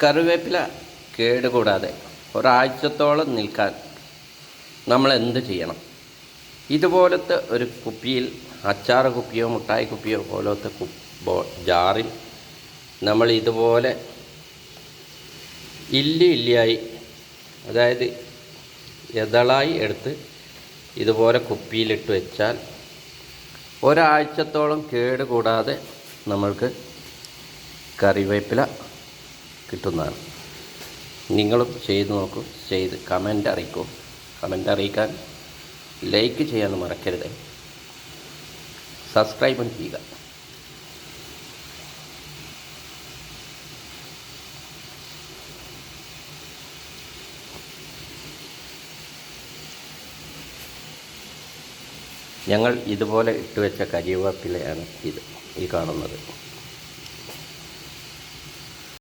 കറിവേപ്പില കേടുകൂടാതെ ഒരാഴ്ചത്തോളം നിൽക്കാൻ നമ്മൾ എന്ത് ചെയ്യണം? ഇതുപോലത്തെ ഒരു കുപ്പിയിൽ അച്ചാർ കുപ്പിയോ മുട്ടായി കുപ്പിയോ പോലത്തെ ജാറിൽ നമ്മൾ ഇതുപോലെ ഇല്ലി ഇല്ലിയായി അതായത് എതളായി എടുത്ത് ഇതുപോലെ കുപ്പിയിലിട്ട് വെച്ചാൽ ഒരാഴ്ചത്തോളം കേടുകൂടാതെ നമ്മൾക്ക് കറിവേപ്പില കിട്ടുന്നതാണ്. നിങ്ങളും ചെയ്ത് നോക്കൂ ചെയ്ത് കമന്റ് അറിയിക്കൂ. കമന്റ് അറിയിക്കാൻ ലൈക്ക് ചെയ്യാൻ മറക്കരുത്. സബ്സ്ക്രൈബും ചെയ്യുക. ഞങ്ങൾ ഇതുപോലെ ഇട്ടുവെച്ച കരിവേപ്പിലയാണ് ഇത് ഈ കാണുന്നത്.